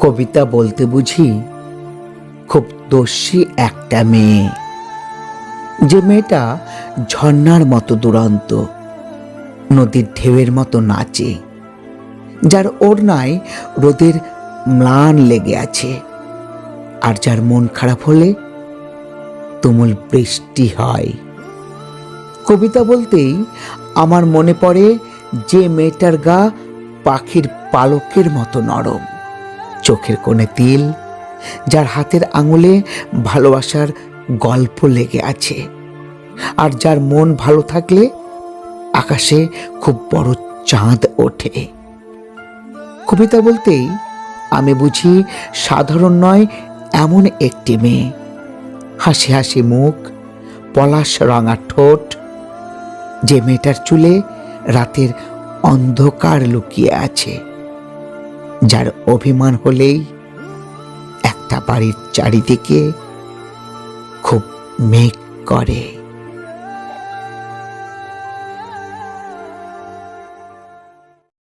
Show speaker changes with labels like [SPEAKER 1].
[SPEAKER 1] কবিতা বলতে বুঝি, খুব দোষী একটা মেয়ে। যে মেয়েটা ঝর্ণার মতো দুরন্ত, নদীর ঢেউয়ের মতো নাচে, যার ওড়নায় রোদের ম্লান লেগে আছে, আর যার মন খারাপ হলে তুমুল বৃষ্টি হয়। কবিতা বলতেই আমার মনে পড়ে যে মেয়েটার গা পাখির পালকের মতো নরম। চোখের কোণে তিল, যার হাতের আঙুলে ভালোবাসার গল্প লেগে আছে। আর যার মন ভালো থাকলে আকাশে খুব বড় চাঁদ ওঠে। কবিতা বলতেই আমি বুঝি সাধারণ নয়, এমন একটি মেয়ে। হাসি হাসি মুখ, পলাশ রাঙা ঠোঁট, যে মেয়েটার চুলে রাতের অন্ধকার লুকিয়ে আছে। যার অভিমান হলেই একটা বাড়ির চারিদিকে খুব মেঘ করে।